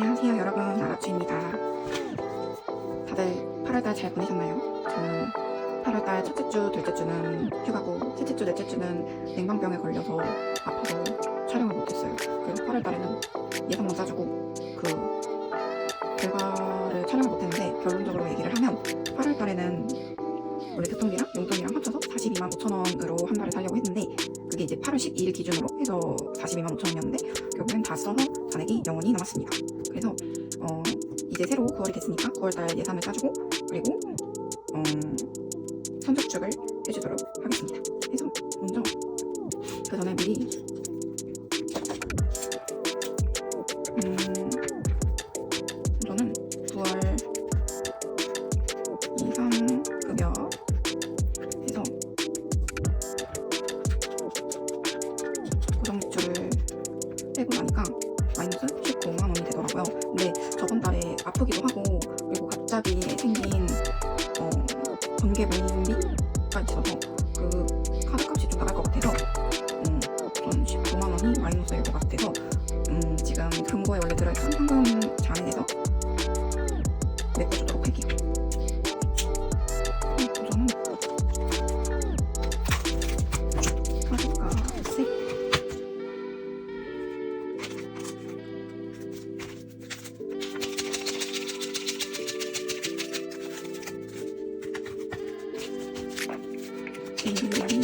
안녕하세요 여러분 아라추입니다 다들 8월달 잘 보내셨나요? 저는 8월달 첫째 주, 둘째 주는 휴가고 셋째 주, 넷째 주는 냉방병에 걸려서 아파서 촬영을 못했어요 그래서 8월달에는 예상만 짜주고 그 결과를 촬영을 못했는데 결론적으로 얘기를 하면 8월달에는 원래 교통비랑 용돈이랑 합쳐서 42만 5천 원으로 한 달을 살려고 했는데 그게 이제 8월 12일 기준으로 해서 42만 5천 원이었는데 결국엔 다 써서 잔액이 영원히 남았습니다. 그래서 어, 이제 새로 9월이 됐으니까 9월달 예산을 짜주고 그리고 어, 선적축을 해주도록 하겠습니다. 그래서 먼저 그 전에 미리 음, 일,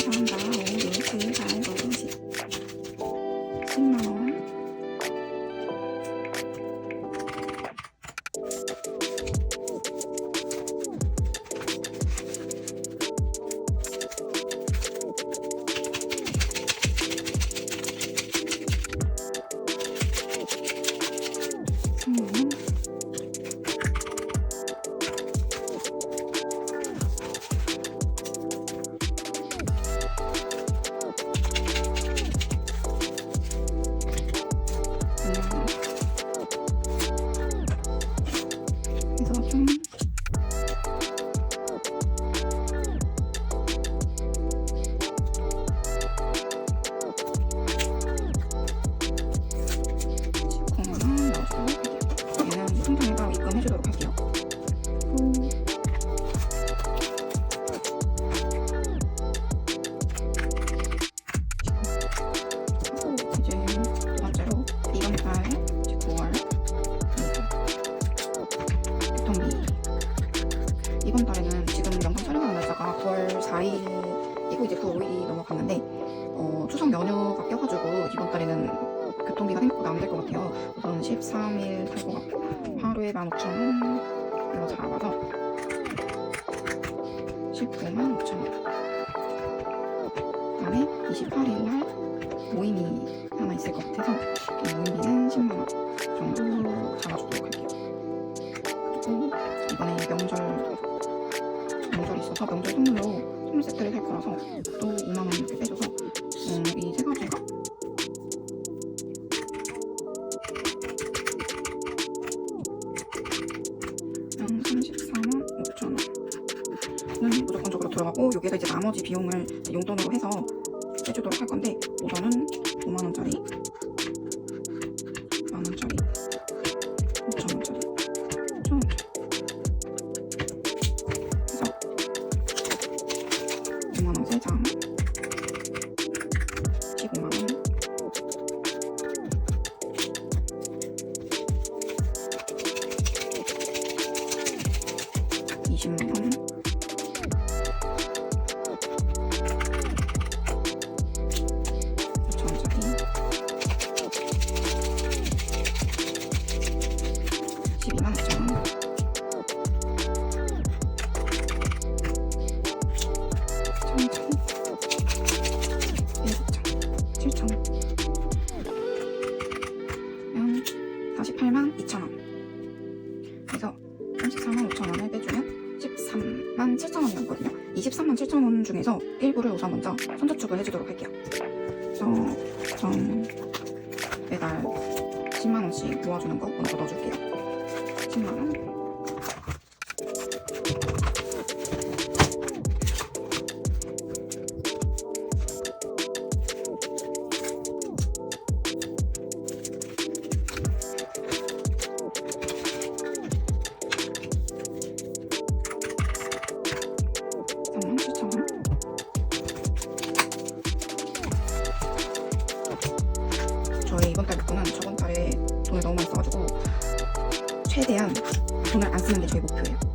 19만 5천원 그다음에 28일 날 모임이 하나 있을 것 같아서 이 모임비는 10만 원 정도 잡아주도록 할게요. 그리고 이번에 명절 명절이 있어서 명절 선물로 선물 세트를 살 거라서 또 들어가고 여기에서 이제 나머지 비용을 용돈으로 해서 해주도록 할 건데 우선은 5만 원짜리, 23만 7천 원 중에서 일부를 우선 먼저 선저축을 해주도록 할게요. 그래서 전 매달 10만 원씩 모아주는 거 먼저 넣어줄게요. 10만 원. 최대한 돈을 안 쓰는 게 저희 목표예요.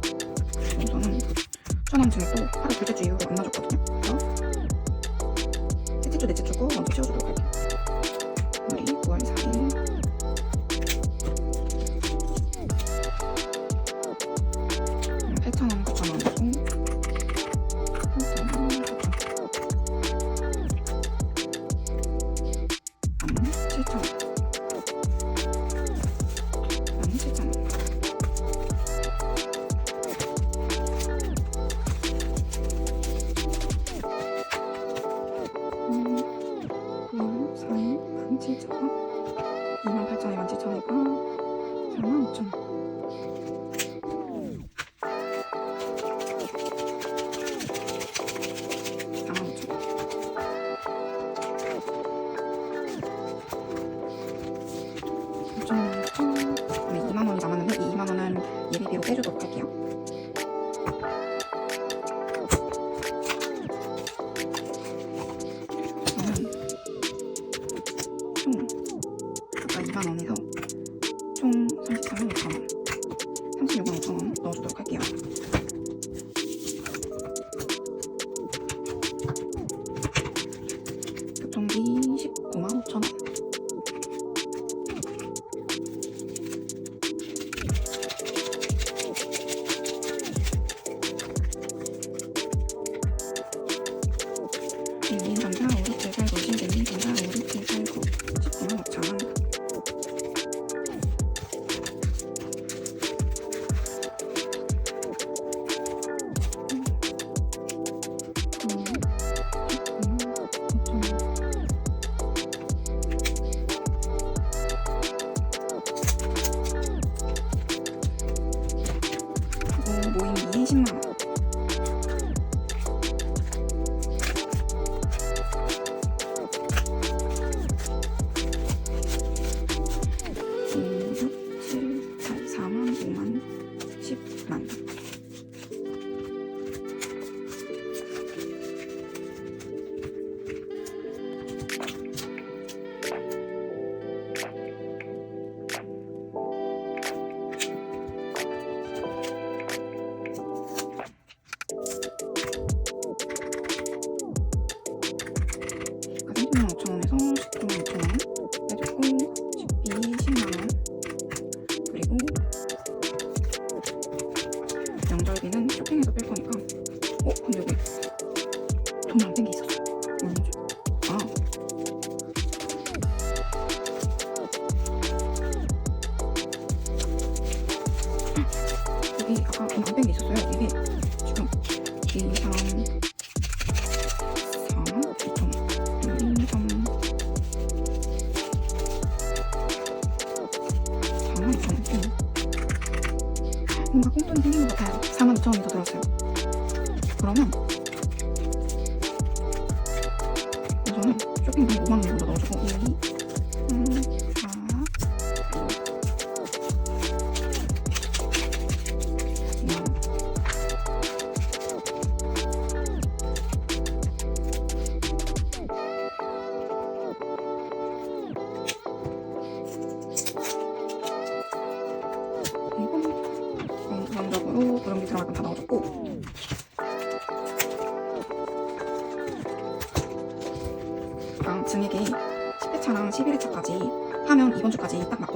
이고 45,000원 상황이죠. 좀, 좀, 네, 2만 원이 남았는데 이 2만 원은 예비비로 빼주도록 할게요. 25,000원에서 19,500원 해줬고 집비 10만원. 그리고 명절기는 쇼핑에서 뺄 거니까. 어? 근데 여기 돈안 뺀 게 있었어. 아 음. 여기 아까 돈안 뺀 게 있었어요. 이게 지금 2, 3 우선은 쇼핑비 5만 원 정도 넣어주고 1, 2, 3, 4, 5만 원 이건 기본적으로 고정비 들어갈 건다 넣어줬고 랑 증액이 10회 차랑 11회 차까지 하면 이번 주까지 딱 맞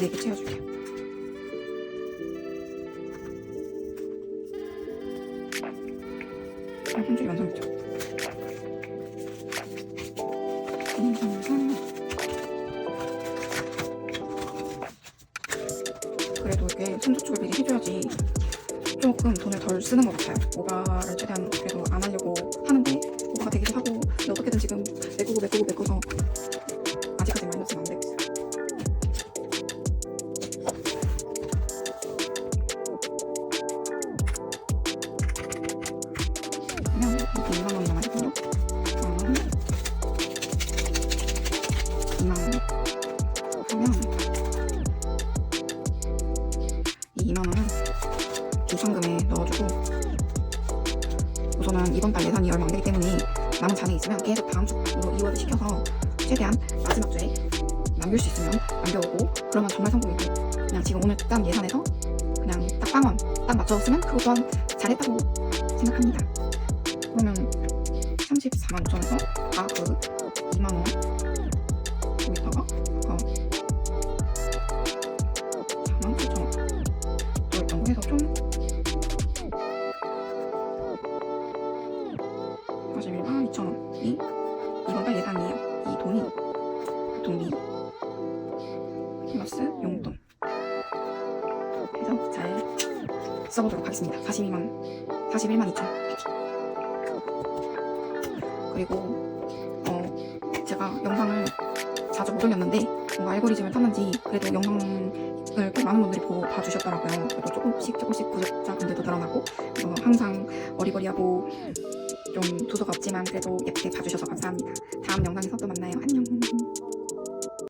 4개 채워줄게요. 아, 혼줄이 완성했죠. 2만 원은 비상금에 넣어주고 우선은 이번 달 예산이 얼마 안 되기 때문에 남은 잔이 있으면 계속 다음 주로 이월을 시켜서 최대한 마지막 주에 남길 수 있으면 남겨오고 그러면 정말 성공이고 그냥 지금 오늘 딱 예산에서 그냥 딱 빵원 딱 맞춰서 면 그것 또한 잘했다고 생각합니다. 그러면 34만 5천에서 아그 2만 원 써보도록 하겠습니다. 42만 41만 2천 그리고 어 제가 영상을 자주 못 올렸는데 뭔가 알고리즘을 탔는지 그래도 영상을 꽤 많은 분들이 보고 봐주셨더라고요. 그래도 조금씩 조금씩 구독자분들도 늘어나고 그래서 항상 어리버리하고 좀 두서가 없지만 그래도 예쁘게 봐주셔서 감사합니다. 다음 영상에서 또 만나요. 안녕.